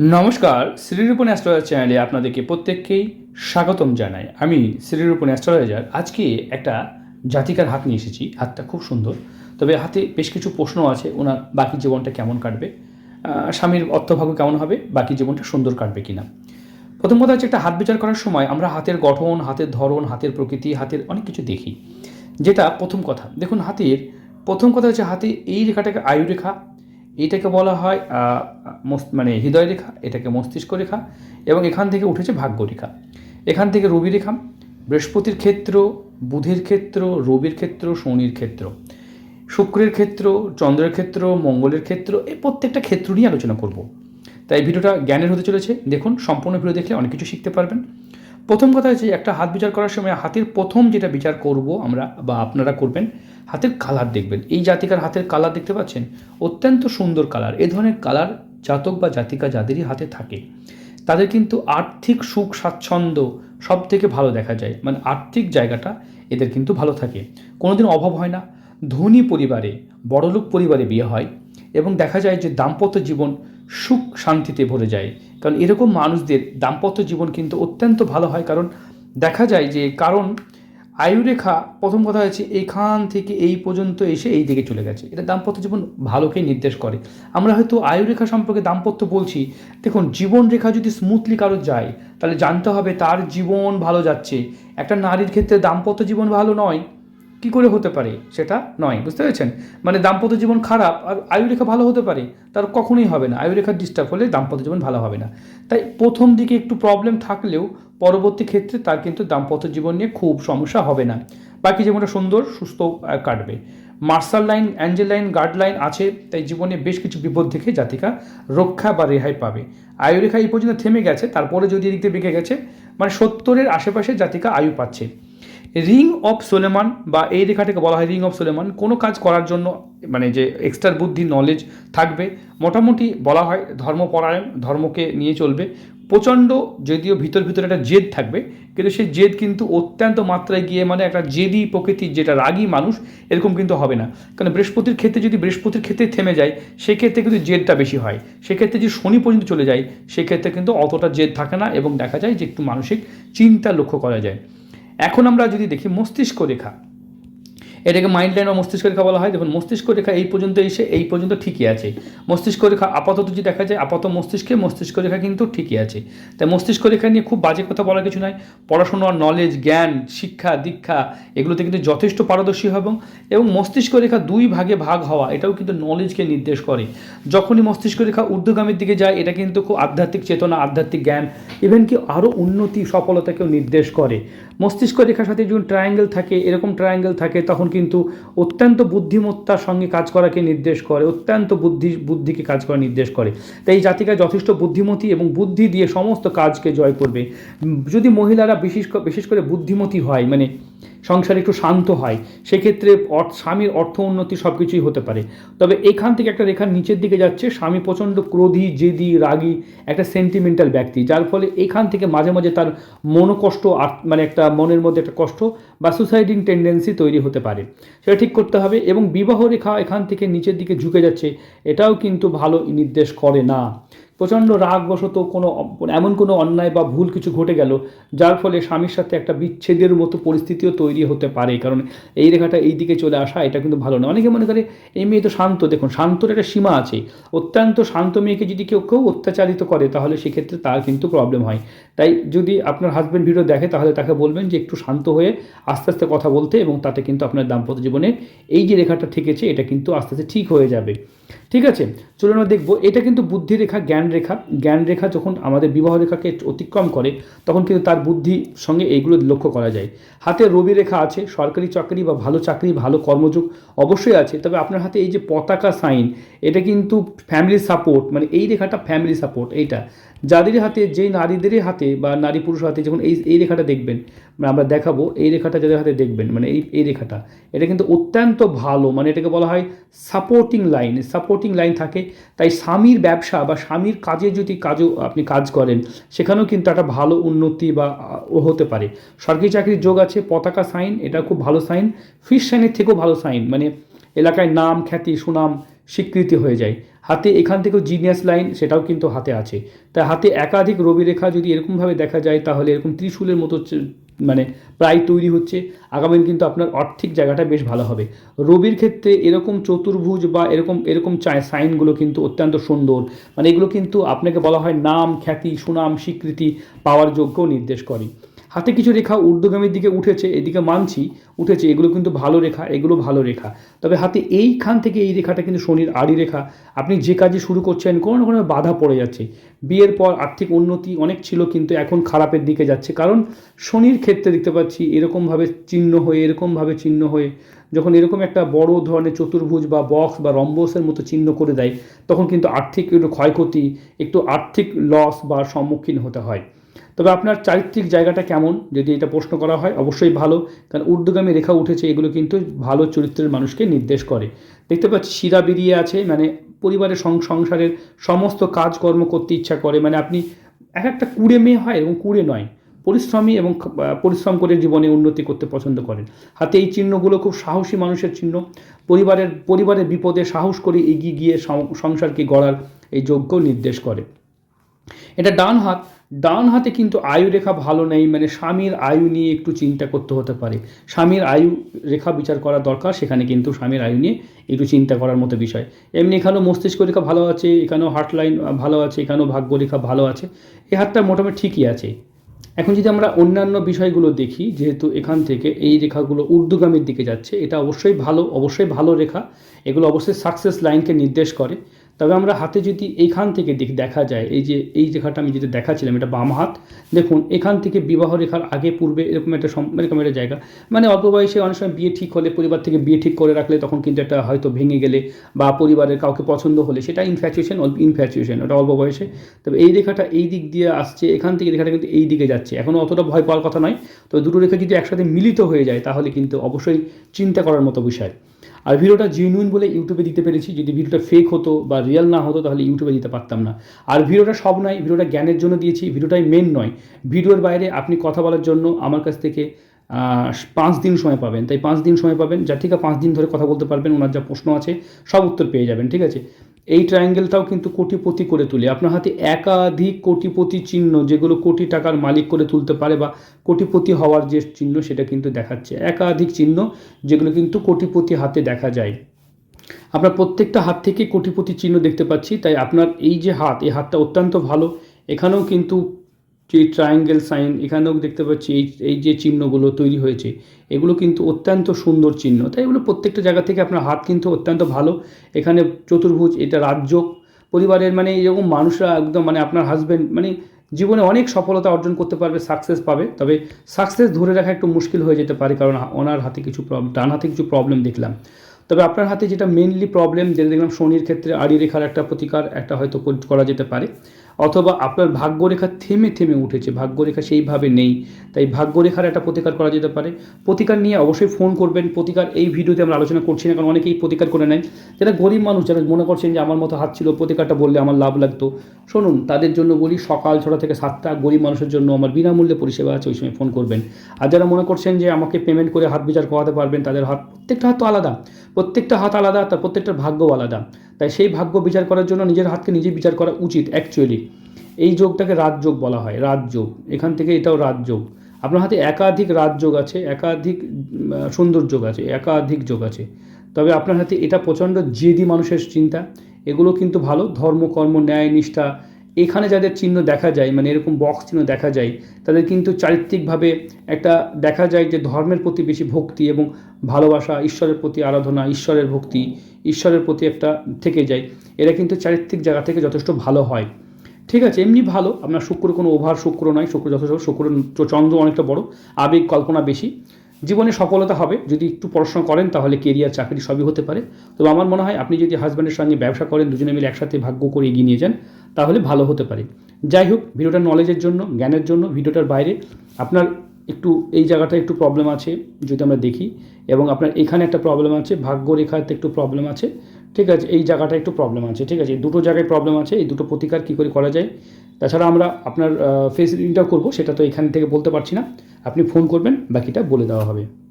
নমস্কার শ্রীরূপন অ্যাস্ট্রোলজার চ্যানেলে আপনাদেরকে প্রত্যেককেই স্বাগতম জানাই। আমি শ্রীরূপন অ্যাস্ট্রোলজার। আজকে একটা জাতিকার হাত নিয়ে এসেছি। হাতটা খুব সুন্দর। তবে হাতে বেশ কিছু প্রশ্ন আছে। ওনার বাকি জীবনটা কেমন কাটবে? স্বামীর অর্থভাগ্য কেমন হবে? বাকি জীবনটা সুন্দর কাটবে কিনা? প্রথম কথা হচ্ছে একটা হাত বিচার করার সময় আমরা হাতের গঠন, হাতের ধরন, হাতের প্রকৃতি, হাতের অনেক কিছু দেখি। যেটা প্রথম কথা। দেখুন, হাতের প্রথম কথা হচ্ছে হাতে এই রেখাটাকে আয়ু রেখা এটাকে বলা হয় মানে হৃদয় রেখা, এটাকে মস্তিষ্ক রেখা এবং এখান থেকে উঠেছে ভাগ্য রেখা। এখান থেকে রবি রেখা, বৃহস্পতির ক্ষেত্র, বুধের ক্ষেত্র, রবির ক্ষেত্র, শনির ক্ষেত্র, শুক্রের ক্ষেত্র, চন্দ্রের ক্ষেত্র, মঙ্গলের ক্ষেত্র, এই প্রত্যেকটা ক্ষেত্র নিয়ে আলোচনা করব। তাই ভিডিওটা জ্ঞানের হতে চলেছে। দেখুন, সম্পূর্ণ ভিডিও দেখলে অনেক কিছু শিখতে পারবেন। প্রথম কথা হচ্ছে, একটা হাত বিচার করার সময় হাতের প্রথম যেটা বিচার করব আমরা বা আপনারা করবেন হাতের কালার দেখবেন। এই জাতিকার হাতের কালার দেখতে পাচ্ছেন? অত্যন্ত সুন্দর কালার এ ধরনের কালার জাতক বা জাতিকা যাদেরই হাতে থাকে, তাদের কিন্তু আর্থিক সুখ, স্বাচ্ছন্দ্য সব থেকে ভালো দেখা যায়। মানে আর্থিক জায়গাটা এদের কিন্তু ভালো থাকে। কোনোদিন অভাব হয় না। ধনী পরিবারে, বড়লোক পরিবারে বিয়ে হয় এবং দেখা যায় যে দাম্পত্য জীবন সুখ শান্তিতে ভরে যায়। কারণ এরকম মানুষদের দাম্পত্য জীবন কিন্তু অত্যন্ত ভালো হয়। কারণ দেখা যায় যে কারণ আয়ুরেখা, প্রথম কথা হচ্ছে এখান থেকে এই পর্যন্ত এসে এই দিকে চলে গেছে। এটা দাম্পত্য জীবন ভালোকেই নির্দেশ করে। আমরা হয়তো আয়ুরেখা সম্পর্কে দাম্পত্য বলছি। দেখুন, জীবন রেখা যদি স্মুথলি কারও যায়, তাহলে জানতে হবে তার জীবন ভালো যাচ্ছে। একটা নারীর ক্ষেত্রে দাম্পত্য জীবন ভালো নয়। কি করে হতে পারে সেটা নয়, বুঝতে পেরেছেন? মানে দাম্পত্য জীবন খারাপ আর আয়ুরেখা ভালো হতে পারে, তার কখনোই হবে না। আয়ুরেখার ডিস্টার্ব হলে দাম্পত্য জীবন ভালো হবে না। তাই প্রথম দিকে একটু প্রবলেম থাকলেও পরবর্তী ক্ষেত্রে তার কিন্তু দাম্পত্য জীবন নিয়ে খুব সমস্যা হবে না। বাকি জীবনটা সুন্দর, সুস্থ কাটবে। Marshal line angel line guard line আছে, তাই জীবনে বেশ কিছু বিপদ থেকে জাতিকা রক্ষা বা রেহাই পাবে। আয়ুরেখা এই পর্যন্ত থেমে গেছে, তারপরে যদি এদিক দিয়ে বেঁকে গেছে মানে সত্তরের আশেপাশে জাতিকা আয়ু পাচ্ছে। রিং অফ সোলেমান বা এই রেখাটাকে বলা হয় রিং অফ সোলেমান কোনো কাজ করার জন্য মানে যে এক্সট্রা বুদ্ধি নলেজ থাকবে, মোটামুটি বলা হয় ধর্মপরায়ণ, ধর্মকে নিয়ে চলবে। প্রচণ্ড যদিও ভিতর ভিতরে একটা জেদ থাকবে, কিন্তু সেই জেদ কিন্তু অত্যন্ত মাত্রায় গিয়ে মানে একটা জেদি প্রকৃতির যেটা রাগী মানুষ, এরকম কিন্তু হবে না। কারণ বৃহস্পতির ক্ষেত্রে যদি বৃহস্পতির ক্ষেত্রে থেমে যায়, সেক্ষেত্রে কিন্তু জেদটা বেশি হয়। সেক্ষেত্রে যদি শনি পর্যন্ত চলে যায়, সেক্ষেত্রে কিন্তু অতটা জেদ থাকে না এবং দেখা যায় যে একটু মানসিক চিন্তা লক্ষ্য করা যায়। এখন আমরা যদি দেখি মস্তিষ্ক রেখা। এটাকে মাইন্ড লাইন বা মস্তিষ্ক রেখা বলা হয়। দেখুন, মস্তিষ্ক রেখা এই পর্যন্ত এসে, এই পর্যন্ত ঠিকই আছে। মস্তিষ্ক রেখা আপাতত যদি দেখা যায় আপাতত মস্তিষ্কে মস্তিষ্ক রেখা কিন্তু ঠিকই আছে। তাই মস্তিষ্ক রেখা নিয়ে খুব বাজে কথা বলার কিছু নয় পড়াশোনার নলেজ জ্ঞান, শিক্ষা, দীক্ষা, এগুলোতে কিন্তু যথেষ্ট পারদর্শী হবেন এবং মস্তিষ্ক রেখা দুই ভাগে ভাগ হওয়া, এটাও কিন্তু নলেজকে নির্দেশ করে। যখনই মস্তিষ্ক রেখা ঊর্ধ্বগামীর দিকে যায়, এটা কিন্তু খুব আধ্যাত্মিক চেতনা, আধ্যাত্মিক জ্ঞান ইভেন কি আরও উন্নতি, সফলতাকেও নির্দেশ করে। মস্তিষ্ক রেখার সাথে যখন ট্রায়াঙ্গেল থাকে, এরকম ট্রায়াঙ্গেল থাকে, তখন কিন্তু অত্যন্ত বুদ্ধিমত্তার সঙ্গে কাজ করাকে নির্দেশ করে, অত্যন্ত বুদ্ধি, বুদ্ধিকে কাজ করা নির্দেশ করে। তাই এই জাতিকা যথেষ্ট বুদ্ধিমতী এবং বুদ্ধি দিয়ে সমস্ত কাজকে জয় করবে। যদি মহিলারা বিশেষ বিশেষ করে বুদ্ধিমতী হয় মানে সংসারে একটু শান্ত হয়, সেক্ষেত্রে স্বামীর অর্থ উন্নতি সব কিছুই হতে পারে। তবে এখান থেকে একটা রেখার নিচের দিকে যাচ্ছে, স্বামী প্রচণ্ড ক্রোধী, জেদি, রাগী একটা সেন্টিমেন্টাল ব্যক্তি, যার ফলে এখান থেকে মাঝে মাঝে তার মনোকষ্ট মানে একটা মনের মধ্যে একটা কষ্ট বা সুসাইডিং টেন্ডেন্সি তৈরি হতে পারে। সেটা ঠিক করতে হবে এবং বিবাহ রেখা এখান থেকে নিচের দিকে ঝুঁকে যাচ্ছে, এটাও কিন্তু ভালো নির্দেশ করে না। প্রচণ্ড রাগবশত কোনো এমন কোনো অন্যায় বা ভুল কিছু ঘটে গেল, যার ফলে স্বামীর সাথে একটা বিচ্ছেদের মতো পরিস্থিতিও তৈরি হতে পারে। কারণ এই রেখাটা এই দিকে চলে আসা, এটা কিন্তু ভালো না অনেকে মনে করে, এই মেয়ে তো শান্ত, দেখুন শান্তর একটা সীমা আছে। অত্যন্ত শান্ত মেয়েকে যদি কেউ কেউ অত্যাচারিত করে, তাহলে সেক্ষেত্রে তার কিন্তু প্রবলেম হয়। তাই যদি আপনার হাজব্যান্ড ভিডিও দেখে, তাহলে তাকে বলবেন যে একটু শান্ত হয়ে আস্তে আস্তে কথা বলতে এবং তাতে কিন্তু আপনার দাম্পত্য জীবনে এই যে রেখাটা থেকেছে, এটা কিন্তু আস্তে আস্তে ঠিক হয়ে যাবে। ঠিক আছে? চলুন আমরা দেখব, এটা কিন্তু বুদ্ধি রেখা জ্ঞান রেখা জ্ঞান রেখা যখন আমাদের বিবাহ রেখাকে অতিক্রম করে, তখন কিন্তু তার বুদ্ধি সঙ্গে এইগুলো লক্ষ্য করা যায়। হাতে রবি রেখা আছে, সরকারি চাকরি বা ভালো চাকরি, ভালো কর্মযোগ অবশ্যই আছে, তবে আপনার হাতে এই যে পতাকা সাইন, এটা কিন্তু ফ্যামিলি সাপোর্ট মানে এই রেখাটা ফ্যামিলি সাপোর্ট এইটা। যাদের হাতে, যেই নারীদেরই হাতে বা নারী পুরুষ হাতে যখন এই এই রেখাটা দেখবেন মানে আমরা দেখাবো, এই রেখাটা যাদের হাতে দেখবেন মানে এই এই রেখাটা, এটা কিন্তু অত্যন্ত ভালো মানে এটাকে বলা হয় সাপোর্টিং লাইন সাপোর্টিং লাইন থাকে। তাই স্বামীর ব্যবসা বা স্বামীর কাজে যদি কাজও আপনি কাজ করেন, সেখানেও কিন্তু একটা ভালো উন্নতি বা ও হতে পারে। সরকারি চাকরির যোগ আছে, পতাকা সাইন, এটা খুব ভালো সাইন। ফিশ সাইনের থেকেও ভালো সাইন মানে এলাকায় নাম, খ্যাতি, সুনাম, স্বীকৃতি হয়ে যায়। হাতে এখান থেকেও জিনিয়াস লাইন সেটাও কিন্তু হাতে আছে। তাই হাতে একাধিক রবি রেখা যদি এরকমভাবে দেখা যায়, তাহলে এরকম ত্রিশূলের মতো মানে প্রায় তৈরি হচ্ছে। আগামী কিন্তু আপনার আর্থিক জায়গাটা বেশ ভালো হবে। রবির ক্ষেত্রে এরকম চতুর্ভুজ বা এরকম এরকম সাইনগুলো কিন্তু অত্যন্ত সুন্দর। মানে এগুলো কিন্তু আপনাকে বলা হয় নাম, খ্যাতি, সুনাম, স্বীকৃতি পাওয়ার যোগ্য নির্দেশ করে। হাতে কিছু রেখা ঊর্ধ্বগামীর দিকে উঠেছে, এদিকে মানছি, উঠেছে, এগুলো কিন্তু ভালো রেখা, এগুলো ভালো রেখা। তবে হাতে এইখান থেকে এই রেখাটা কিন্তু শনির আড়ি রেখা। আপনি যে কাজে শুরু করছেন, কোনো না কোনো বাধা পড়ে যাচ্ছে। বিয়ের পর আর্থিক উন্নতি অনেক ছিল, কিন্তু এখন খারাপের দিকে যাচ্ছে। কারণ শনির ক্ষেত্রে দেখতে পাচ্ছি, এরকমভাবে চিহ্ন হয়ে, এরকমভাবে চিহ্ন হয়ে, যখন এরকম একটা বড় ধরনের চতুর্ভুজ বা বক্স বা রম্বসের মতো চিহ্ন করে দেয়, তখন কিন্তু আর্থিক একটু ক্ষয়ক্ষতি, একটু আর্থিক লস বা সম্মুখীন হতে হয়। তবে আপনার চারিত্রিক জায়গাটা কেমন? যদি এটা প্রশ্ন করা হয়, অবশ্যই ভালো। কারণ ঊর্ধ্বগামী রেখা উঠেছে, এগুলো কিন্তু ভালো চরিত্রের মানুষকে নির্দেশ করে। দেখতে পাচ্ছি, শিরা বেরিয়ে আছে মানে পরিবারের সংসারের সমস্ত কাজকর্ম করতে ইচ্ছা করে। মানে আপনি এক একটা কুড়ে মেয়ে হয় এবং কুড়ে নয়। পরিশ্রমী এবং পরিশ্রম করে জীবনে উন্নতি করতে পছন্দ করেন। হাতে এই চিহ্নগুলো খুব সাহসী মানুষের চিহ্ন। পরিবারের পরিবারের বিপদে সাহস করে এগিয়ে গিয়ে সংসারকে গড়ার এই যোগ্য নির্দেশ করে। এটা ডান হাত ডান হাতে কিন্তু আয়ু রেখা ভালো নেই মানে স্বামীর আয়ু নিয়ে একটু চিন্তা করতে হতে পারে। স্বামীর আয়ু রেখা বিচার করা দরকার, সেখানে কিন্তু স্বামীর আয়ু নিয়ে একটু চিন্তা করার মতো বিষয়। এমনি এখানেও মস্তিষ্ক রেখা ভালো আছে, এখানেও হার্ট লাইন ভালো আছে, এখানেও ভাগ্য রেখা ভালো আছে। এই হাতটা মোটামুটি ঠিকই আছে। এখন যদি আমরা অন্যান্য বিষয়গুলো দেখি, যেহেতু এখান থেকে এই রেখাগুলো ঊর্ধ্বগামীর দিকে যাচ্ছে, এটা অবশ্যই ভালো অবশ্যই ভালো রেখা। এগুলো অবশ্যই সাকসেস লাইনকে নির্দেশ করে। তবে আমরা হাতে যদি এইখান থেকে দেখ দেখা যায়, এই যে, এই রেখাটা আমি যেটা দেখাচ্ছিলাম, এটা বাম হাত, দেখুন, এখান থেকে বিবাহ রেখার আগে পূর্বে এরকম একটা সম- এরকম একটা জায়গা। মানে অল্প বয়সে অনেক সময় বিয়ে ঠিক হলে, পরিবার থেকে বিয়ে ঠিক করে রাখলে তখন কিন্তু একটা হয়তো ভেঙে গেলে বা পরিবারের কাউকে পছন্দ হলে সেটা ইনফ্যাচুয়েশন ইনফ্যাচুয়েশন ওটা অল্প বয়সে। তবে এই রেখাটা এই দিক দিয়ে আসছে, এখান থেকে রেখাটা কিন্তু এই দিকে যাচ্ছে। এখনও অতটা ভয় পাওয়ার কথা নয়, তবে দুটো রেখা যদি একসাথে মিলিত হয়ে যায়, তাহলে কিন্তু অবশ্যই চিন্তা করার মতো বিষয়। আর ভিডিওটা জেনুইন বলে ইউটিউবে দিতে পেরেছি। যদি ভিডিওটা ফেক হতো বা রিয়েল না হতো, তাহলে ইউটিউবে দিতে পারতাম না। আর ভিডিওটা সব নয়, ভিডিওটা জ্ঞানের জন্য দিয়েছি। ভিডিওটাই মেন নয়। ভিডিওর বাইরে আপনি কথা বলার জন্য আমার কাছ থেকে পাঁচ দিন সময় পাবেন। তাই পাঁচ দিন সময় পাবেন। যা ঠিক পাঁচ দিন ধরে কথা বলতে পারবেন, ওনার যা প্রশ্ন আছে, সব উত্তর পেয়ে যাবেন, ঠিক আছে? এই ট্রায়াঙ্গেলটাও কিন্তু কোটিপতি করে তুলে। আপনার হাতে একাধিক কোটিপতি চিহ্ন, যেগুলো কোটি টাকার মালিক করে তুলতে পারে বা কোটিপতি হওয়ার যে চিহ্ন, সেটা কিন্তু দেখাচ্ছে। একাধিক চিহ্ন, যেগুলো কিন্তু কোটিপতি হাতে দেখা যায়। আপনার প্রত্যেকটা হাত থেকে কোটিপতি চিহ্ন দেখতে পাচ্ছি। তাই আপনার এই যে হাত, এই হাতটা অত্যন্ত ভালো। এখানেও কিন্তু যে ট্রায়াঙ্গেল সাইন এখানেও দেখতে পাচ্ছি এই এই যে চিহ্নগুলো তৈরি হয়েছে, এগুলো কিন্তু অত্যন্ত সুন্দর চিহ্ন। তাই এগুলো প্রত্যেকটা জায়গা থেকে আপনার হাত কিন্তু অত্যন্ত ভালো। এখানে চতুর্ভুজ, এটা রাজ্য, পরিবারের মানে এরকম মানুষরা একদম মানে আপনার হাজব্যান্ড মানে জীবনে অনেক সফলতা অর্জন করতে পারবে সাকসেস পাবে। তবে সাকসেস ধরে রাখা একটু মুশকিল হয়ে যেতে পারে, কারণ ওনার হাতে কিছু প্রব- ডান হাতে কিছু প্রবলেম দেখলাম। তবে আপনার হাতে যেটা মেনলি প্রবলেম যেটা দেখলাম শনির ক্ষেত্রে আড়ি রেখার একটা প্রতিকার, একটা হয়তো করা যেতে পারে। অথবা আপনার ভাগ্যরেখা থেমে থেমে উঠেছে, ভাগ্যরেখা সেইভাবে নেই, তাই ভাগ্যরেখার একটা প্রতিকার করা যেতে পারে। প্রতিকার নিয়ে অবশ্যই ফোন করবেন, প্রতিকার এই ভিডিওতে আমরা আলোচনা করছি না, কারণ অনেকেই প্রতিকার করে নেয় যারা গরিব মানুষ, যারা মনে করছেন যে আমার মতো হাত ছিল, প্রতিকারটা বললে আমার লাভ লাগতো, শুনুন, তাদের জন্য বলি, সকাল ছটা থেকে সাতটা গরিব মানুষের জন্য আমার বিনামূল্যে পরিষেবা আছে, ওই সময় ফোন করবেন। আর যারা মনে করছেন যে আমাকে পেমেন্ট করে হাত বিচার করাতে পারবেন, তাদের হাত, প্রত্যেকটা হাত তো আলাদা, প্রত্যেকটা হাত আলাদা, তার প্রত্যেকটার ভাগ্য আলাদা। তাই সেই ভাগ্য বিচার করার জন্য নিজের হাতকে নিজে বিচার করা উচিত অ্যাকচুয়ালি এই যোগটাকে রাজযোগ বলা হয় রাজযোগ এখান থেকে এটাও রাজযোগ আপনার হাতে একাধিক রাজযোগ আছে, একাধিক সুন্দর যোগ আছে, একাধিক যোগ আছে। তবে আপনার হাতে এটা প্রচণ্ড জেদি মানুষের চিন্তা। এগুলো কিন্তু ভালো। ধর্ম, কর্ম, ন্যায়, নিষ্ঠা এখানে যাদের চিহ্ন দেখা যায় মানে এরকম বক্স চিহ্ন দেখা যায়, তাদের কিন্তু চারিত্রিকভাবে একটা দেখা যায় যে ধর্মের প্রতি বেশি ভক্তি এবং ভালোবাসা, ঈশ্বরের প্রতি আরাধনা, ঈশ্বরের ভক্তি, ঈশ্বরের প্রতি একটা থেকে যায়। এরা কিন্তু চারিত্রিক জায়গা থেকে যথেষ্ট ভালো হয়। ঠিক আছে, এমনি ভালো। আপনার শুক্র কোনো ওভার শুক্র নয়, শুক্র যথেষ্ট, শুক্র চন্দ্র অনেকটা বড়, আবেগ কল্পনা বেশি। জীবনে সফলতা হবে, যদি একটু পড়াশোনা করেন তাহলে কেরিয়ার চাকরি সবই হতে পারে। তবে আমার মনে হয় আপনি যদি হাজব্যান্ডের সঙ্গে ব্যবসা করেন, দুজনে মিলে একসাথে ভাগ্য করে এগিয়ে নিয়ে যান তাহলে ভালো হতে পারে। যাই হোক, ভিডিওটা নলেজের জন্য, জ্ঞানের জন্য, ভিডিওটার বাইরে। আপনার একটু, এই জায়গাটা একটু প্রবলেম আছে, যদি আমরা দেখি। এবং আপনার এখানে একটা প্রবলেম আছে ভাগ্য রেখাতে একটু প্রবলেম আছে। ঠিক আছে, এই জায়গাটা একটু প্রবলেম আছে। ঠিক আছে দুটো জায়গায় প্রবলেম আছে, এই দুটো প্রতিকার কী করে করা যায়? তাছাড়া আমরা আপনার ফেস রিডিংটাও করব, সেটা তো এখান থেকে বলতে পারছি না। আপনি ফোন করবেন, বাকিটা বলে দেওয়া হবে।